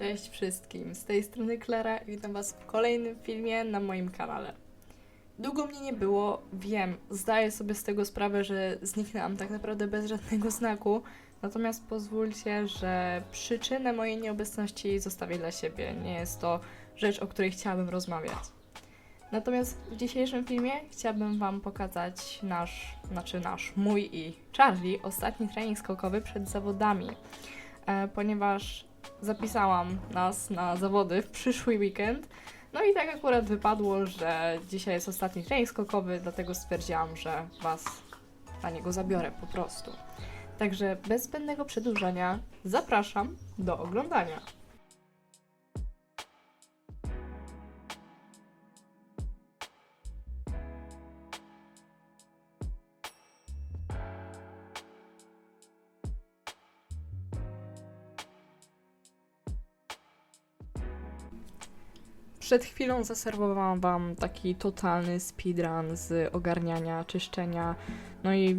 Cześć wszystkim, z tej strony Klara i witam Was w kolejnym filmie na moim kanale. Długo mnie nie było, wiem, zdaję sobie z tego sprawę, że zniknęłam tak naprawdę bez żadnego znaku, natomiast pozwólcie, że przyczynę mojej nieobecności zostawię dla siebie. Nie jest to rzecz, o której chciałabym rozmawiać. Natomiast w dzisiejszym filmie chciałabym Wam pokazać nasz, znaczy nasz, mój i Charlie ostatni trening skokowy przed zawodami, e, ponieważ zapisałam nas na zawody w przyszły weekend. No i tak akurat wypadło, że dzisiaj jest ostatni trening skokowy, dlatego stwierdziłam, że Was na niego zabiorę po prostu. Także bez zbędnego przedłużania zapraszam do oglądania. Przed chwilą zaserwowałam Wam taki totalny speedrun z ogarniania, czyszczenia, no i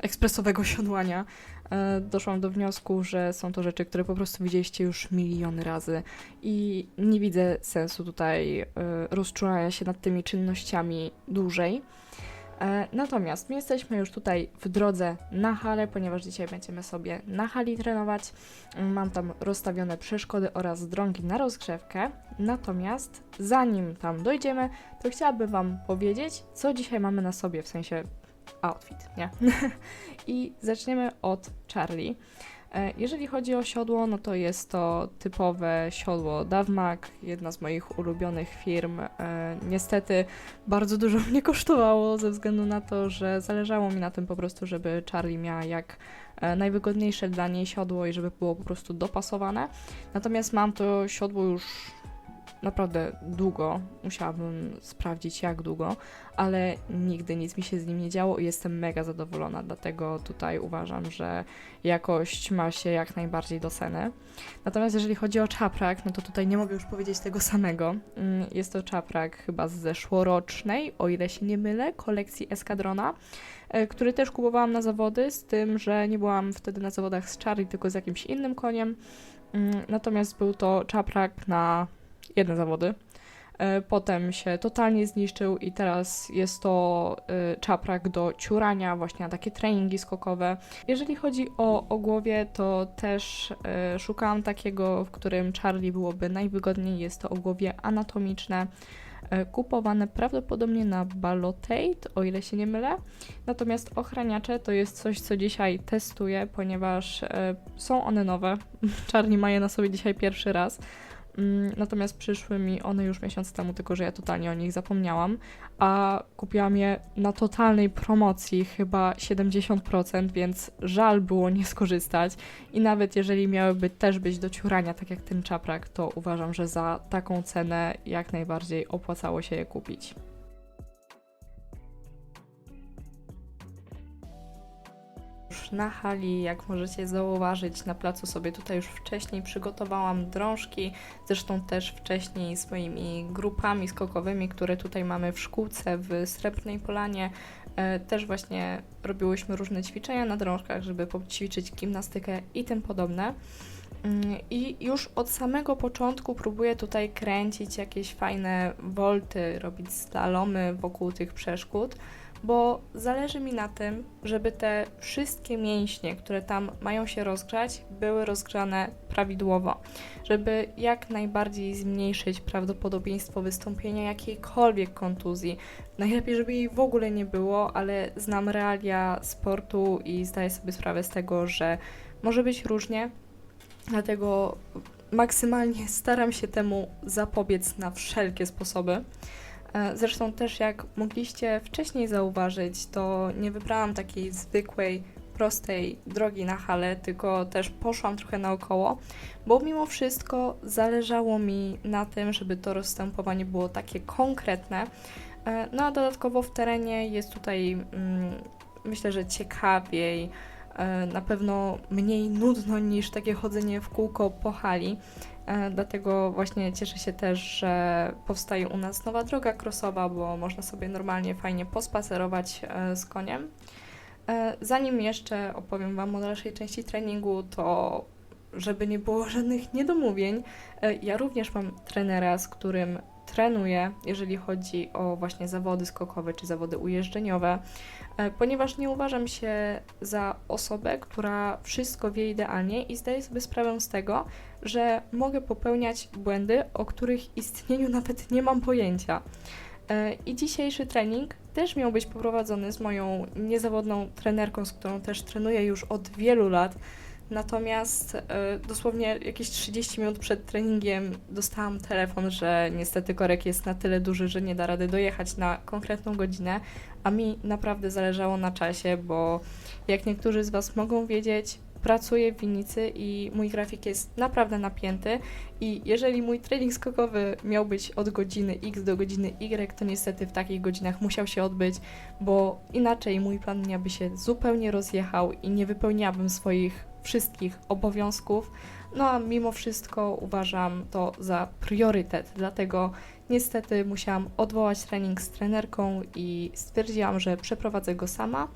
ekspresowego siodłania. E, Doszłam do wniosku, że są to rzeczy, które po prostu widzieliście już miliony razy i nie widzę sensu tutaj e, rozczulania się nad tymi czynnościami dłużej. E, Natomiast my jesteśmy już tutaj w drodze na halę, ponieważ dzisiaj będziemy sobie na hali trenować. Mam tam rozstawione przeszkody oraz drągi na rozgrzewkę. Natomiast zanim tam dojdziemy, to chciałabym Wam powiedzieć, co dzisiaj mamy na sobie, w sensie outfit, nie? I zaczniemy od Charlie. E, Jeżeli chodzi o siodło, no to jest to typowe siodło Davmak, jedna z moich ulubionych firm. E, Niestety bardzo dużo mnie kosztowało ze względu na to, że zależało mi na tym po prostu, żeby Charlie miała jak e, najwygodniejsze dla niej siodło i żeby było po prostu dopasowane. Natomiast mam to siodło już naprawdę długo, musiałabym sprawdzić jak długo, ale nigdy nic mi się z nim nie działo i jestem mega zadowolona, dlatego tutaj uważam, że jakość ma się jak najbardziej do ceny. Natomiast jeżeli chodzi o czaprak, no to tutaj nie mogę już powiedzieć tego samego. Mm, Jest to czaprak chyba z zeszłorocznej, o ile się nie mylę, kolekcji Eskadrona, e, który też kupowałam na zawody, z tym, że nie byłam wtedy na zawodach z Charlie, tylko z jakimś innym koniem. Mm, Natomiast był to czaprak na jedne zawody. E, Potem się totalnie zniszczył i teraz jest to e, czaprak do ciurania, właśnie na takie treningi skokowe. Jeżeli chodzi o ogłowie, to też e, szukałam takiego, w którym Charlie byłoby najwygodniej. Jest to ogłowie anatomiczne, kupowane prawdopodobnie na Balotate, o ile się nie mylę. Natomiast ochraniacze to jest coś, co dzisiaj testuję, ponieważ są one nowe. Charlie ma je na sobie dzisiaj pierwszy raz. Mm, Natomiast przyszły mi one już miesiąc temu, tylko że ja totalnie o nich zapomniałam, a kupiłam je na totalnej promocji, chyba 70%, więc żal było nie skorzystać. I nawet jeżeli miałyby też być do ciurania, tak jak ten czaprak, to uważam, że za taką cenę jak najbardziej opłacało się je kupić. Już na hali, jak możecie zauważyć, na placu sobie tutaj już wcześniej przygotowałam drążki, zresztą też wcześniej swoimi grupami skokowymi, które tutaj mamy w szkółce w Srebrnej Polanie. E, Też właśnie robiłyśmy różne ćwiczenia na drążkach, żeby poćwiczyć gimnastykę i tym podobne. Mm, I już od samego początku próbuję tutaj kręcić jakieś fajne wolty, robić slalomy wokół tych przeszkód, bo zależy mi na tym, żeby te wszystkie mięśnie, które tam mają się rozgrzać, były rozgrzane prawidłowo, żeby jak najbardziej zmniejszyć prawdopodobieństwo wystąpienia jakiejkolwiek kontuzji. Najlepiej, żeby jej w ogóle nie było, ale znam realia sportu i zdaję sobie sprawę z tego, że może być różnie, dlatego maksymalnie staram się temu zapobiec na wszelkie sposoby. E, Zresztą też jak mogliście wcześniej zauważyć, to nie wybrałam takiej zwykłej, prostej drogi na halę, tylko też poszłam trochę naokoło, bo mimo wszystko zależało mi na tym, żeby to rozstępowanie było takie konkretne. E, No a dodatkowo w terenie jest tutaj mm, myślę, że ciekawiej, e, na pewno mniej nudno niż takie chodzenie w kółko po hali. E, Dlatego właśnie cieszę się też, że powstaje u nas nowa droga crossowa, bo można sobie normalnie fajnie pospacerować e, z koniem. E, Zanim jeszcze opowiem Wam o dalszej części treningu, to żeby nie było żadnych niedomówień, ja również mam trenera, z którym trenuję, jeżeli chodzi o właśnie zawody skokowe czy zawody ujeżdżeniowe, e, ponieważ nie uważam się za osobę, która wszystko wie idealnie i zdaję sobie sprawę z tego, że mogę popełniać błędy, o których istnieniu nawet nie mam pojęcia. E, I dzisiejszy trening też miał być poprowadzony z moją niezawodną trenerką, z którą też trenuję już od wielu lat. Natomiast e, dosłownie jakieś 30 minut przed treningiem dostałam telefon, że niestety korek jest na tyle duży, że nie da rady dojechać na konkretną godzinę, a mi naprawdę zależało na czasie, bo jak niektórzy z Was mogą wiedzieć, pracuję w winnicy i mój grafik jest naprawdę napięty i jeżeli mój trening skokowy miał być od godziny X do godziny Y, to niestety w takich godzinach musiał się odbyć, bo inaczej mój plan dnia by się zupełnie rozjechał i nie wypełniałabym swoich wszystkich obowiązków. No a mimo wszystko uważam to za priorytet, dlatego niestety musiałam odwołać trening z trenerką i stwierdziłam, że przeprowadzę go sama,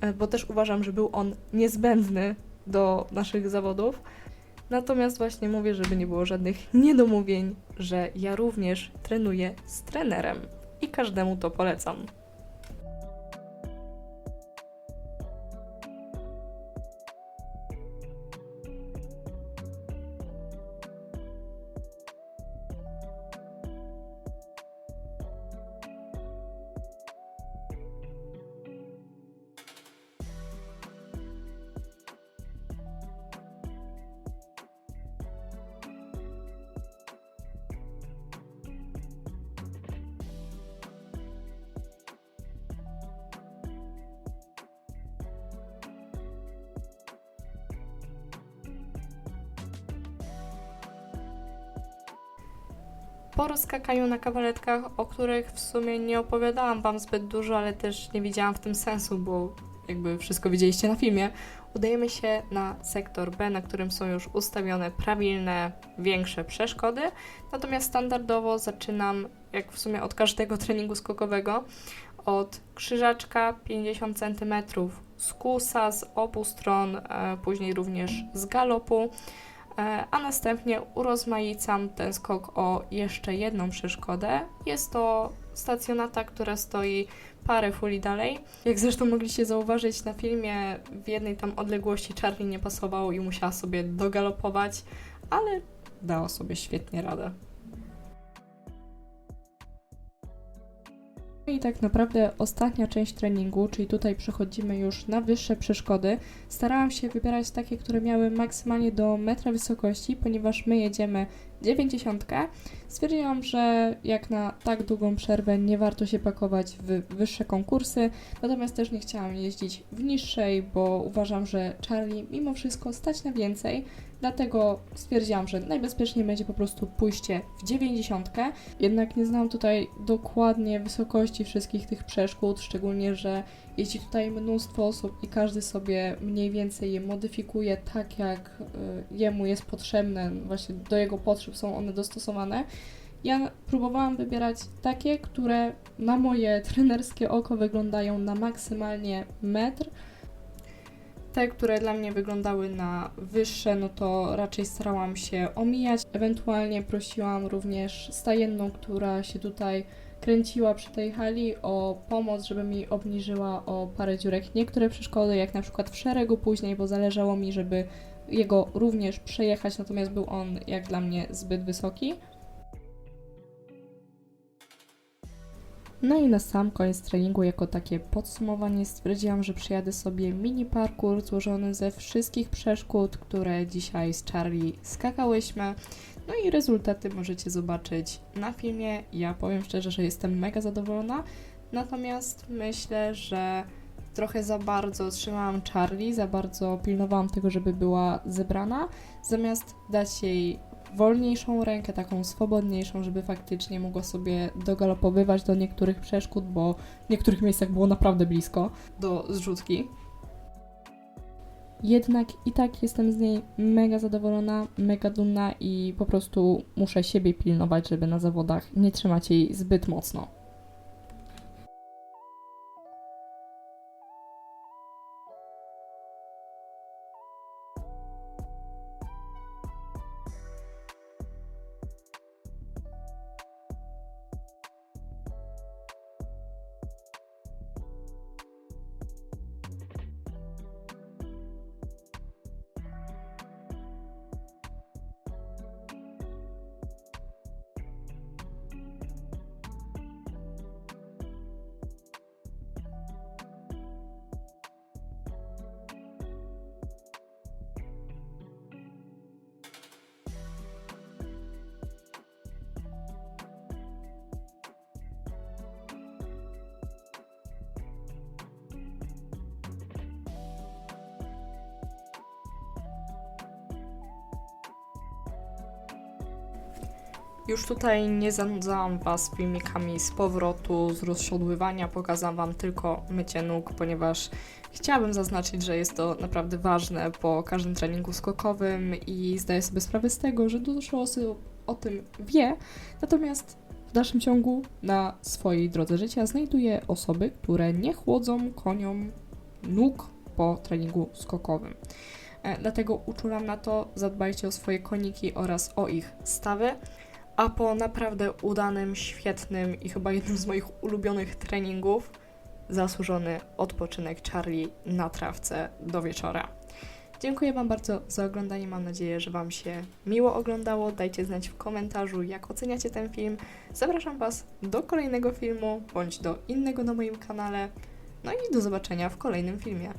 e, bo też uważam, że był on niezbędny do naszych zawodów. Natomiast właśnie mówię, żeby nie było żadnych niedomówień, że ja również trenuję z trenerem i każdemu to polecam. Po rozskakaniu na kawaletkach, o których w sumie nie opowiadałam Wam zbyt dużo, ale też nie widziałam w tym sensu, bo jakby wszystko widzieliście na filmie, udajemy się na sektor B, na którym są już ustawione prawilne, większe przeszkody. Natomiast standardowo zaczynam, jak w sumie od każdego treningu skokowego, od krzyżaczka 50 cm, skusa z obu stron, e, później również z galopu. E, a następnie urozmaicam ten skok o jeszcze jedną przeszkodę. Jest to stacjonata, która stoi parę fuli dalej. Jak zresztą mogliście zauważyć na filmie, w jednej tam odległości Charlie nie pasował i musiała sobie dogalopować, ale dała sobie świetnie radę. I tak naprawdę ostatnia część treningu, czyli tutaj przechodzimy już na wyższe przeszkody. Starałam się wybierać takie, które miały maksymalnie do metra wysokości, ponieważ my jedziemy 90. Stwierdziłam, że jak na tak długą przerwę nie warto się pakować w wyższe konkursy, natomiast też nie chciałam jeździć w niższej, bo uważam, że Charlie mimo wszystko stać na więcej, dlatego stwierdziłam, że najbezpieczniej będzie po prostu pójście w 90. Jednak nie znam tutaj dokładnie wysokości wszystkich tych przeszkód, szczególnie, że jeździ tutaj mnóstwo osób i każdy sobie mniej więcej je modyfikuje tak, jak y, jemu jest potrzebne, właśnie do jego potrzeb są one dostosowane. Ja próbowałam wybierać takie, które na moje trenerskie oko wyglądają na maksymalnie metr. Te, które dla mnie wyglądały na wyższe, no to raczej starałam się omijać. Ewentualnie prosiłam również stajenną, która się tutaj kręciła przy tej hali o pomoc, żeby mi obniżyła o parę dziurek niektóre przeszkody, jak na przykład w szeregu później, bo zależało mi, żeby jego również przejechać, natomiast był on jak dla mnie zbyt wysoki. No i na sam koniec treningu, jako takie podsumowanie, stwierdziłam, że przyjadę sobie mini parkour złożony ze wszystkich przeszkód, które dzisiaj z Charlie skakałyśmy. No i rezultaty możecie zobaczyć na filmie. Ja powiem szczerze, że jestem mega zadowolona. Natomiast myślę, że trochę za bardzo trzymałam Charlie, za bardzo pilnowałam tego, żeby była zebrana, zamiast dać jej wolniejszą rękę, taką swobodniejszą, żeby faktycznie mogła sobie dogalopowywać do niektórych przeszkód, bo w niektórych miejscach było naprawdę blisko do zrzutki. Jednak i tak jestem z niej mega zadowolona, mega dumna i po prostu muszę siebie pilnować, żeby na zawodach nie trzymać jej zbyt mocno. Już tutaj nie zanudzałam Was filmikami z powrotu, z rozsiodływania, pokazałam Wam tylko mycie nóg, ponieważ chciałabym zaznaczyć, że jest to naprawdę ważne po każdym treningu skokowym i zdaję sobie sprawę z tego, że dużo osób o tym wie, natomiast w dalszym ciągu na swojej drodze życia znajduję osoby, które nie chłodzą koniom nóg po treningu skokowym. E, Dlatego uczulam na to, zadbajcie o swoje koniki oraz o ich stawy. A po naprawdę udanym, świetnym i chyba jednym z moich ulubionych treningów, zasłużony odpoczynek Charlie na trawce do wieczora. Dziękuję Wam bardzo za oglądanie. Mam nadzieję, że Wam się miło oglądało. Dajcie znać w komentarzu, jak oceniacie ten film. Zapraszam Was do kolejnego filmu bądź do innego na moim kanale. No i do zobaczenia w kolejnym filmie.